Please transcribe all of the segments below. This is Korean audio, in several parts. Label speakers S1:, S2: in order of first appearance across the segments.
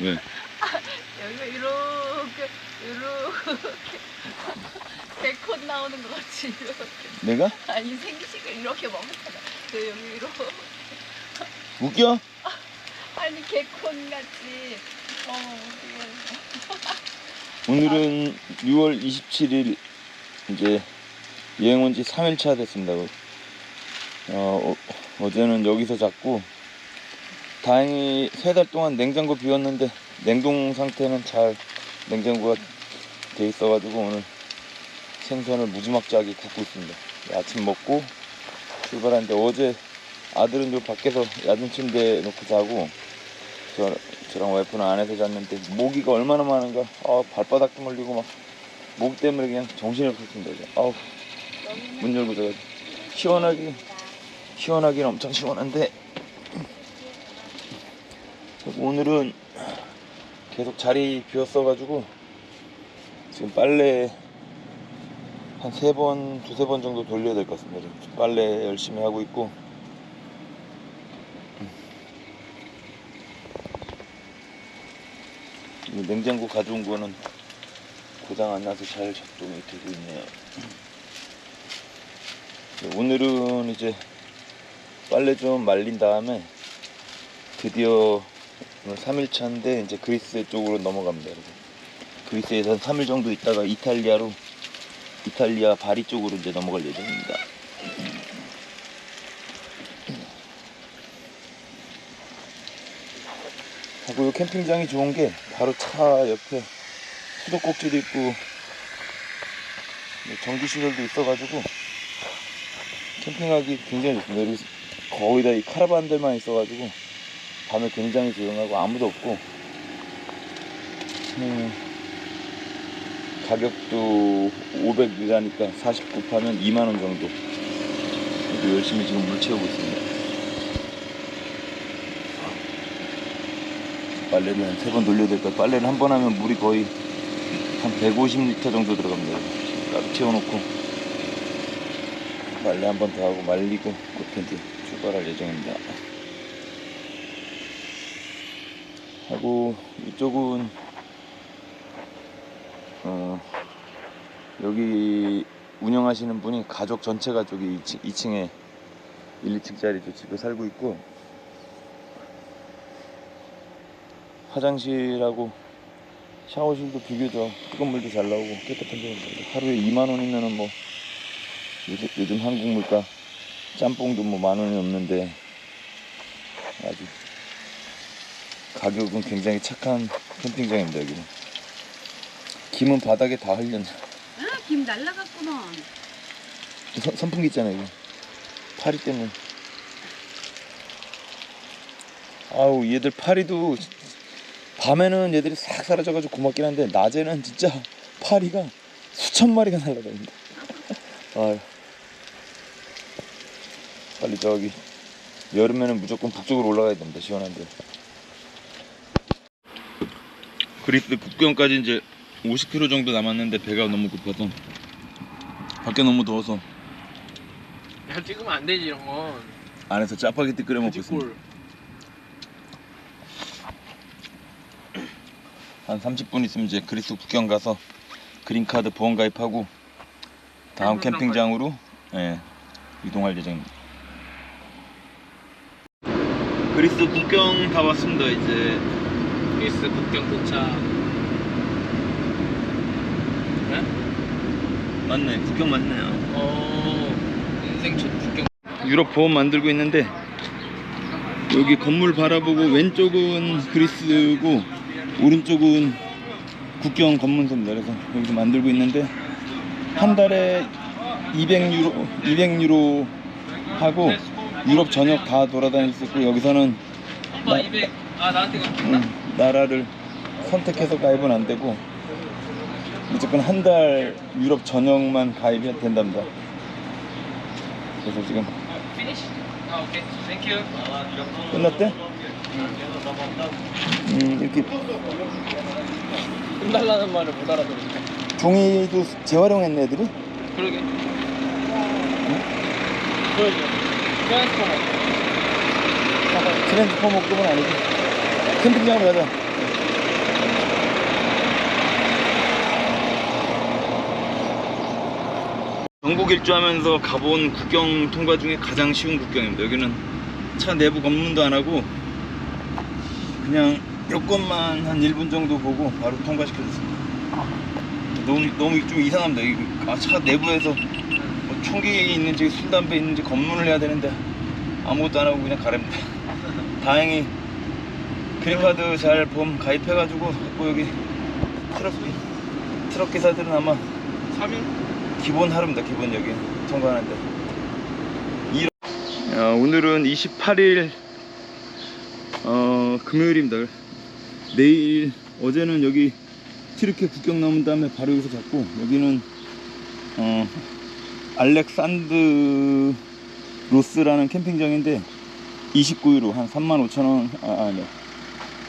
S1: 왜?
S2: 여기가 이렇게 이렇게 백컷 나오는 것 같이 이렇게
S1: 내가?
S2: 아니 생기식을 이렇게 멈춰다 그 여기 이렇게
S1: 웃겨?
S2: 아니 개콘 같이 어 어떻게
S1: 오늘은 6월 27일 이제 여행 온 지 3일차 됐습니다. 어, 어, 어제는 여기서 잤고 다행히 세 달 동안 냉장고 비웠는데 냉동 상태는 잘 냉장고가 돼 있어가지고 오늘 생선을 무지막지하게 굽고 있습니다. 아침 먹고 출발하는데 어제 아들은 요 밖에서 야전 침대 놓고 자고 저, 저랑 와이프는 안에서 잤는데 모기가 얼마나 많은가 아 발바닥도 물리고 막 모기 때문에 그냥 정신이 없었습니다. 아우 문 열고 자가 시원하기 시원하긴 엄청 시원한데 오늘은 계속 자리 비웠어가지고 지금 빨래 한 세 번, 두세 번 정도 돌려야 될 것 같습니다. 빨래 열심히 하고 있고 이 냉장고 가져온 거는 고장 안 나서 잘 작동이 되고 있네요. 네, 오늘은 이제 빨래 좀 말린 다음에 드디어 오늘 3일차인데 이제 그리스 쪽으로 넘어갑니다. 그래서 그리스에서 한 3일 정도 있다가 이탈리아로 이탈리아 바리 쪽으로 이제 넘어갈 예정입니다. 하고 이 캠핑장이 좋은 게 바로 차 옆에 수도꼭지도 있고 뭐 전기시설도 있어가지고 캠핑하기 굉장히 좋습니다. 거의 다 이 카라반들만 있어가지고 밤에 굉장히 조용하고 아무도 없고 음, 가격도 500리라니까 49 파면 2만원 정도 그래도 열심히 지금 물 채우고 있습니다. 빨래를 한세번 돌려야 될 거야. 빨래를 한 번 하면 물이 거의 한 150리터 정도 들어갑니다. 가득 채워놓고 빨래 한 번 더 하고 말리고 그때 이제 출발할 예정입니다. 하고 이쪽은 어 여기 운영하시는 분이 가족 전체 가족이 2층, 2층 에 1, 2층짜리 집에 살고 있고 화장실하고 샤워실도 비교적 뜨거운 물도 잘 나오고 깨끗한 데입니다. 하루에 2만 원이면은 뭐 요즘, 요즘 한국 물가 짬뽕도 뭐 만 원이 넘는데 아주 가격은 굉장히 착한 캠핑장입니다 여기는. 김은 바닥에 다 흘렸네.
S2: 아, 김 날라갔구나
S1: 선, 선풍기 있잖아요 이거. 파리 때문에. 아우 얘들 파리도 밤에는 얘들이 싹 사라져가지고 고맙긴 한데 낮에는 진짜 파리가 수천 마리가 날아다닌다. 아유. 빨리 저기 여름에는 무조건 북쪽으로 올라가야 됩니다. 시원한데. 그리스 국경까지 이제 50km 정도 남았는데 배가 너무 고파서 밖에 너무 더워서
S3: 야 찍으면 안 되지 이런 건
S1: 안에서 짜파게티 끓여 먹고 있습니다. 꿀한 30분 있으면 이제 그리스 국경 가서 그린카드 보험 가입하고 다음 캠핑장으로 예, 이동할 예정입니다. 그리스 국경 다 왔습니다 이제
S3: 그리스 국경 도착 네?
S1: 맞네 국경 맞네요.
S3: 어 인생 첫 국경
S1: 유럽 보험 만들고 있는데 여기 건물 바라보고 왼쪽은 그리스고 오른쪽은 국경 검문소입니다. 그래서 여기서 만들고 있는데 한 달에 200유로 200유로 하고 유럽 전역 다 돌아다닐 수 있고 여기서는
S3: 엄마 200. 아 나한테 이거
S1: 음, 나라를 선택해서 가입은 안 되고 무조건 한 달 유럽 전역만 가입이 된답니다. 그래서 지금 끝났대? 음, 이렇게
S3: 끝달라는 말을 못 알아들으니까
S1: 종이도 재활용했네 애들이?
S3: 그러게 그러게 트랜스포머
S1: 트랜스포머급은 아니고 캠핑장으로 가자. 전국 일주하면서 가본 국경 통과 중에 가장 쉬운 국경입니다. 여기는 차 내부 검문도 안 하고 그냥 여권만 한 1분 정도 보고 바로 통과시켜줬습니다. 너무, 너무 좀 이상합니다. 아, 차 내부에서 뭐 총기 있는지 술, 담배 있는지 검문을 해야 되는데 아무것도 안 하고 그냥 가렵니다. 다행히 그린카드 잘 보험 가입해가지고 뭐 여기 트럭 트럭 기사들은 아마
S3: 3일?
S1: 기본 하루입니다. 기본 여기 통과하는데. 이 어, 오늘은 28일 어, 금요일입니다. 내일 어제는 여기 트리케 국경 넘은 다음에 바로 여기서 잡고 여기는 어, 알렉산드 로스라는 캠핑장인데 29유로 한 3만 5천 원 아, 아니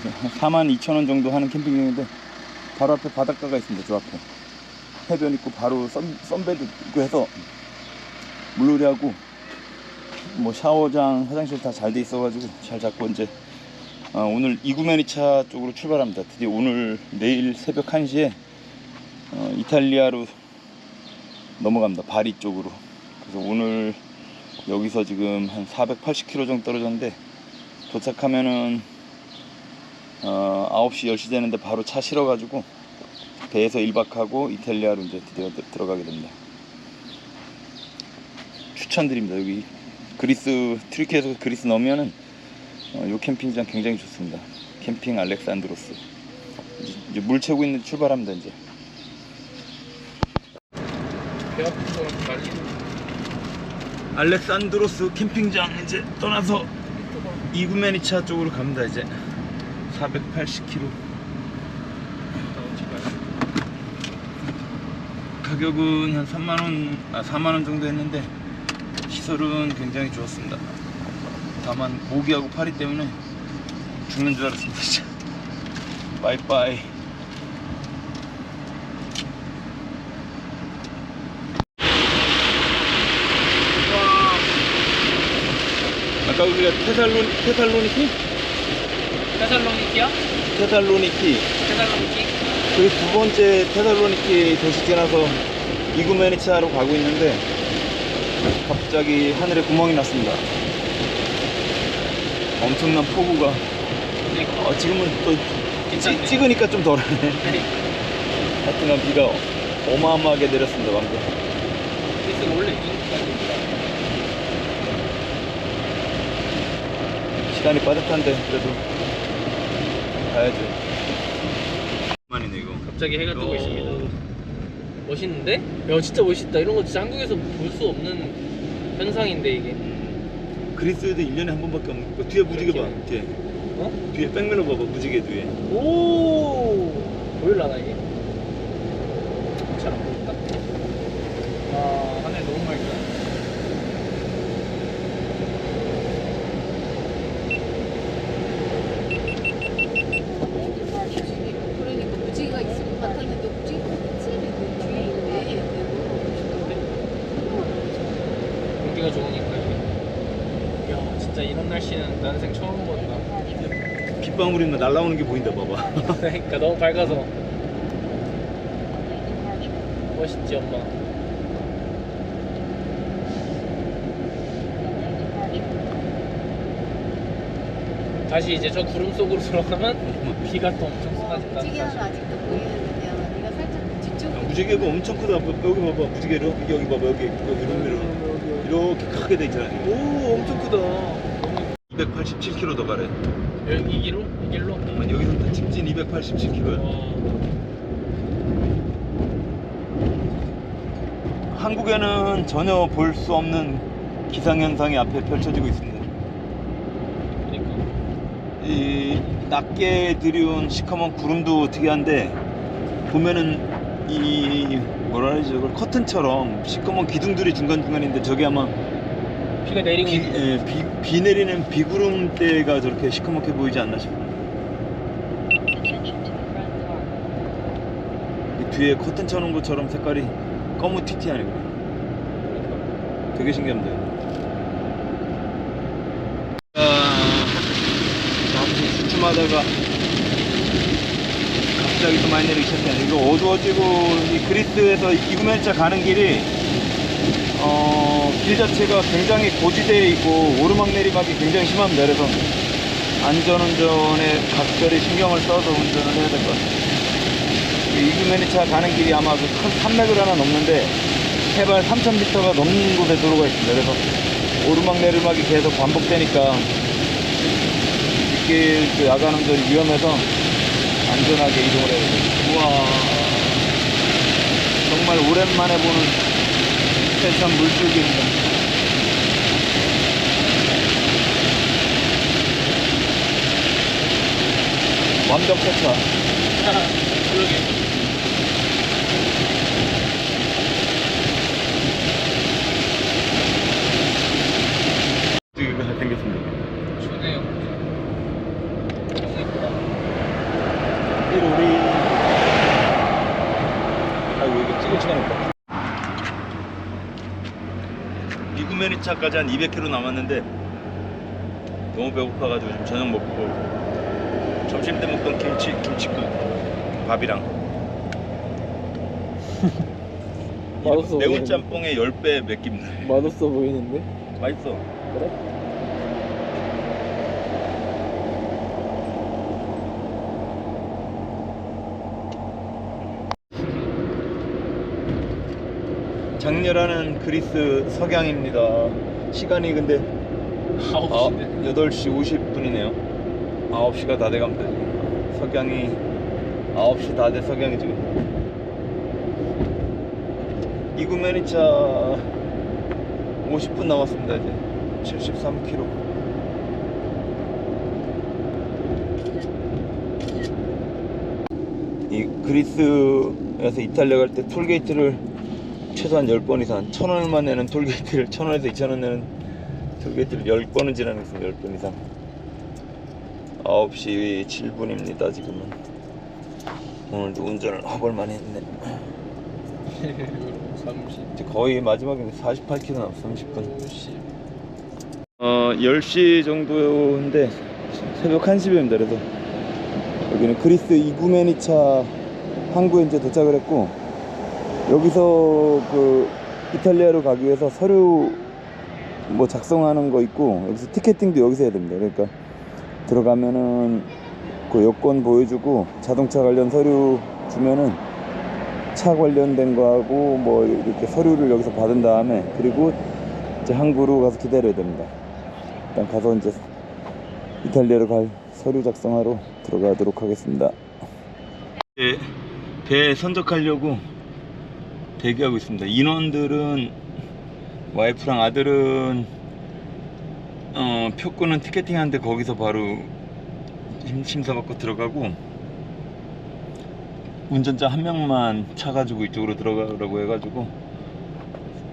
S1: 한 4만 2천 원 정도 하는 캠핑장인데 바로 앞에 바닷가가 있습니다. 저 앞에. 해변 있고 바로 선, 선베드 있고 해서 물놀이하고 뭐 샤워장 화장실 다 잘 돼 있어 가지고 잘 잡고 이제 어, 오늘 이구메니차 쪽으로 출발합니다 드디어 오늘 내일 새벽 1시에 어, 이탈리아로 넘어갑니다 바리 쪽으로 그래서 오늘 여기서 지금 한 480km 정도 떨어졌는데 도착하면은 어, 9시 10시 되는데 바로 차 실어가지고 배에서 1박하고 이탈리아로 이제 드디어 들- 들어가게 됩니다. 추천드립니다. 여기 그리스 트리키에서 그리스 넘으면은 어, 요 캠핑장 굉장히 좋습니다. 캠핑 알렉산드로스. 이제, 이제 물 채고 있는 출발합니다 이제. 알렉산드로스 캠핑장 이제 떠나서 이구메니차 쪽으로 갑니다 이제. 480km.
S3: 나오지 말고.
S1: 가격은 한 3만원, 아 4만원 정도 했는데 시설은 굉장히 좋았습니다. 다만 모기하고 파리 때문에 죽는 줄 알았습니다. 진짜. 빠이빠이. 아까 우리가 테살로니, 테살로니키?
S3: 테살로니키야?
S1: 테살로니키.
S3: 테살로니키?
S1: 그두 번째 테살로니키 도시 지나서 이구메니차로 가고 있는데 갑자기 하늘에 구멍이 났습니다. 엄청난 폭우가
S3: 그러니까.
S1: 어, 지금은 또. 찍, 찍으니까 좀 덜하네. 하여튼간 비가 어마어마하게 내렸습니다 방금.
S3: 그래서 원래.
S1: 시간이 빠듯한데 그래도 가야죠. 만이네 이거.
S3: 갑자기 해가 뜨고 있습니다. 멋있는데? 야 진짜 멋있다. 이런 거 진짜 한국에서 볼 수 없는 현상인데 이게.
S1: 그리스에도 1년에 한 번밖에 없는 거. 뒤에 무지개 봐. 뒤에.
S3: 어?
S1: 뒤에 백밀러 봐봐 무지개 뒤에.
S3: 오 보일라나 이게? 잘 안 보인다. 와 하늘 너무 맑다.
S2: 그러니까 무지개가 있을 것 같았는데 무지개가 끝이 뒤에 있네.
S3: 공기가 좋으니까 이게. 이런 날씨는 난생 처음 본다.
S1: 빗방울이 날라오는 게 보인다 봐봐.
S3: 그러니까 너무 밝아서 멋있지 엄마. 다시 이제 저 구름 속으로 들어가면 비가 또 엄청 쏟아진다는
S2: 무지개는
S3: 사실.
S2: 아직도 보이는데요. 네가 살짝 뒤쪽에
S1: 야, 무지개가 엄청 크다. 여기 봐봐, 무지개 이렇게 여기 봐봐, 여기 여기 이런 이렇게 크게 돼 있잖아.
S3: 오 엄청 크다.
S1: 287km 더 가래.
S3: 여기 이 길로? 이 길로?
S1: 아니, 여기서부터 직진 287km야.
S3: 와.
S1: 한국에는 전혀 볼 수 없는 기상 현상이 앞에 펼쳐지고 있습니다.
S3: 그러니까
S1: 이 낮게 들여온 시커먼 구름도 특이한데 보면은 이 뭐라 그러지 커튼처럼 시커먼 기둥들이 중간중간인데 저게 아마
S3: 비가 내리고
S1: 비, 예, 비, 비 내리는 비구름대가 저렇게 시커멓게 보이지 않나 싶어요. 이 뒤에 커튼 쳐놓은 것처럼 색깔이 검은티티하네 그래. 되게 신기합니다. 아, 잠시 주춤하다가 갑자기 또 많이 내리기 시작하네. 이거 어두워지고 이 그리스에서 이구면차 가는 길이 어, 길 자체가 굉장히 고지대에 있고 오르막 내리막이 굉장히 심합니다. 그래서 안전운전에 각별히 신경을 써서 운전을 해야 될 것 같아요. 이규메니차 가는 길이 아마 그큰 산맥을 하나 넘는데 해발 3,000m가 넘는 곳에 도로가 있습니다. 그래서 오르막 내리막이 계속 반복되니까 뒷길 그 야간 운전이 위험해서 안전하게 이동을 해야 돼요. 우와. 정말 오랜만에 보는 세상 물줄기입니다. 완벽 세차.
S3: 그러게.
S1: 되게 잘생겼습니다.
S3: 좋네요. 너무 예쁘다.
S1: 우리 아이고 이거 찍을 시간이 없다. 미구메리차까지 한 200km 남았는데 너무 배고파가지고 지금 저녁 먹고 점심 때 먹던 김치 김치국 밥이랑
S3: 맛없어
S1: 매운
S3: 보이는데.
S1: 짬뽕에 10배 맵깁니다.
S3: 맛없어 보이는데?
S1: 맛있어.
S3: 그래?
S1: 장렬하는 그리스 석양입니다. 시간이 근데
S3: 아홉
S1: 아,
S3: 시인데.
S1: 8시 50분이네요. 9시가 다 돼갑니다. 지금. 석양이 9시 다 돼 석양이 지금. 이구메니차 50분 남았습니다. 이제 73km. 이 그리스에서 이탈리아 갈 때 톨게이트를 최소한 10번 이상 1,000원만 내는 톨게이트를 1,000원에서 2,000원 내는 톨게이트를 10번은 지나겠습니다. 10번 이상. 9시 7분입니다 지금은. 오늘도 운전을 허벌 많이 했네.
S3: 30,
S1: 이제 거의 마지막인데 48km 남았어 30분.
S3: 50.
S1: 어 10시 정도인데 새벽 1시입니다 그래서 여기는 그리스 이구메니차 항구에 이제 도착을 했고 여기서 그 이탈리아로 가기 위해서 서류 뭐 작성하는 거 있고 여기서 티켓팅도 여기서 해야 됩니다 그러니까 들어가면은 그 여권 보여주고 자동차 관련 서류 주면은 차 관련된 거하고 뭐 이렇게 서류를 여기서 받은 다음에 그리고 이제 항구로 가서 기다려야 됩니다. 일단 가서 이제 이탈리아로 갈 서류 작성하러 들어가도록 하겠습니다. 배, 배 선적하려고 대기하고 있습니다. 인원들은 와이프랑 아들은 어, 표권은 티켓팅 하는데 거기서 바로 심- 심사받고 들어가고 운전자 한 명만 차 가지고 이쪽으로 들어가라고 해가지고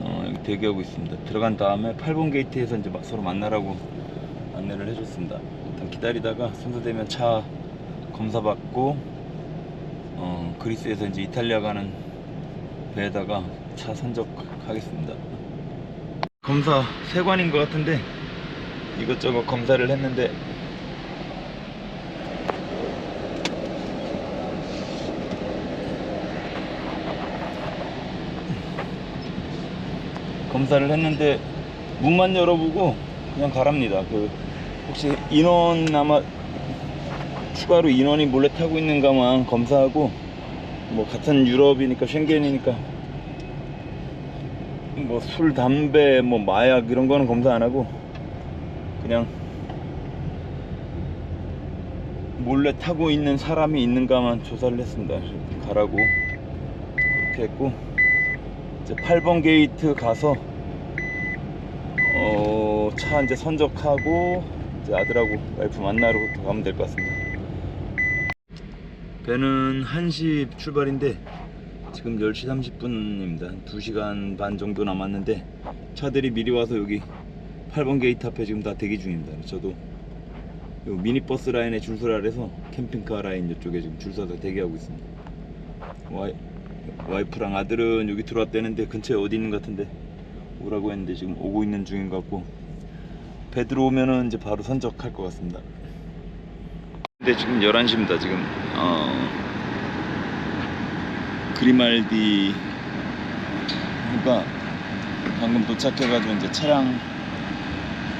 S1: 어, 대기하고 있습니다. 들어간 다음에 8번 게이트에서 이제 막 서로 만나라고 안내를 해줬습니다. 일단 기다리다가 순서되면 차 검사 받고 어, 그리스에서 이제 이탈리아 가는 배에다가 차 선적하겠습니다. 검사 세관인 것 같은데 이것저것 검사를 했는데 검사를 했는데 문만 열어보고 그냥 가랍니다. 그 혹시 인원 아마 추가로 인원이 몰래 타고 있는가만 검사하고 뭐 같은 유럽이니까 쉥겐이니까 뭐 술, 담배, 뭐 마약 이런 거는 검사 안 하고 그냥 몰래 타고 있는 사람이 있는가만 조사를 했습니다. 가라고 그렇게 했고 이제 8번 게이트 가서 어, 차 이제 선적하고 이제 아들하고 와이프 만나러 가면 될 것 같습니다. 배는 1시 출발인데 지금 10시 30분입니다. 2시간 반 정도 남았는데 차들이 미리 와서 여기 8번 게이트 앞에 지금 다 대기 중입니다. 저도 요 미니버스 라인에 줄 서라 그래서 캠핑카 라인 이쪽에 지금 줄 서서 대기하고 있습니다. 와이, 와이프랑 아들은 여기 들어왔다는데 근처에 어디 있는 것 같은데 오라고 했는데 지금 오고 있는 중인 것 같고 배 들어오면은 이제 바로 선적할 것 같습니다. 근데 지금 11시입니다. 지금 어, 그리말디 그러니까 방금 도착해가지고 이제 차량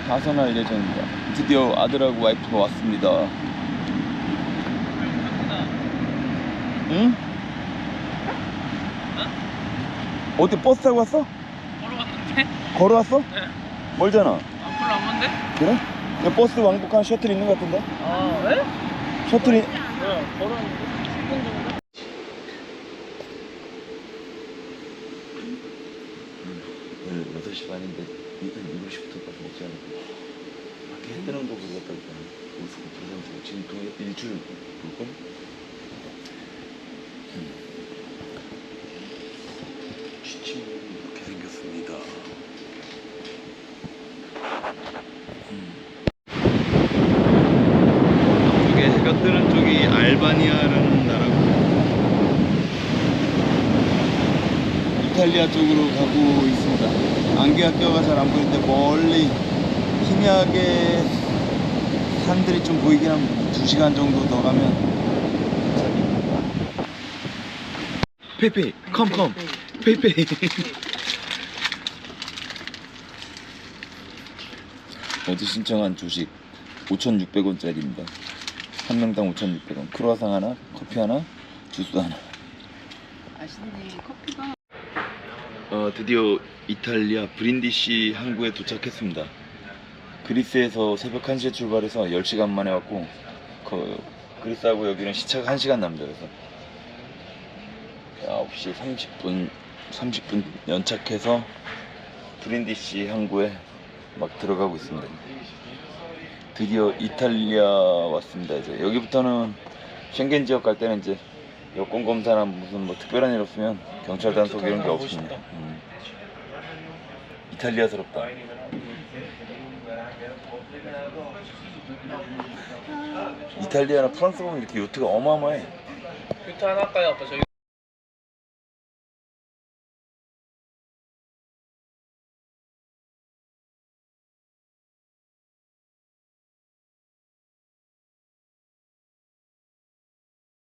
S1: 하선할 예정입니다. 드디어 아들하고 와이프가 왔습니다. 응? 어디 버스 타고 왔어?
S3: 걸어갔는데?
S1: 걸어왔어?
S3: 네.
S1: 멀잖아.
S3: 아 별로 안 먼데?
S1: 그래? 버스 왕복한 셔틀 있는 것 같은데?
S3: 아 왜?
S1: 셔틀이
S3: 네 걸어왔는데 10분 정도?
S1: 오늘 6시 반인데 일단 7시부터까지 먹지 않을까? 밖에 해 뜨는 거 보고 갔다 올까? 모스크 프레젠트 지금 동 일주일 볼걸? 취 알바니아라는 나라고 이탈리아 쪽으로 가고 있습니다. 안개학교가 잘 안 보이는데 멀리 희미하게 산들이 좀 보이긴 합니다. 2시간 정도 더 가면 페이페이 컴컴 페이페이 어제 신청한 주식 5,600원짜리입니다. 한 명당 5,600원. 크로아상 하나, 커피 하나, 주스 하나.
S2: 맛있네. 커피가
S1: 어, 드디어 이탈리아 브린디시 항구에 도착했습니다. 그리스에서 새벽 1시에 출발해서 10시간 만에 왔고 그 그리스하고 여기는 시차가 1시간 납니다. 그래서 9시 30분 30분 연착해서 브린디시 항구에 막 들어가고 있습니다. 드디어 이탈리아 왔습니다. 이제 여기부터는 쉥겐 지역 갈 때는 이제 여권 검사나 무슨 뭐 특별한 일 없으면 경찰 단속 이런 게 없습니다. 음. 이탈리아스럽다. 이탈리아나 프랑스 보면 이렇게 요트가 어마어마해.
S3: 뷰트 하나 할까요?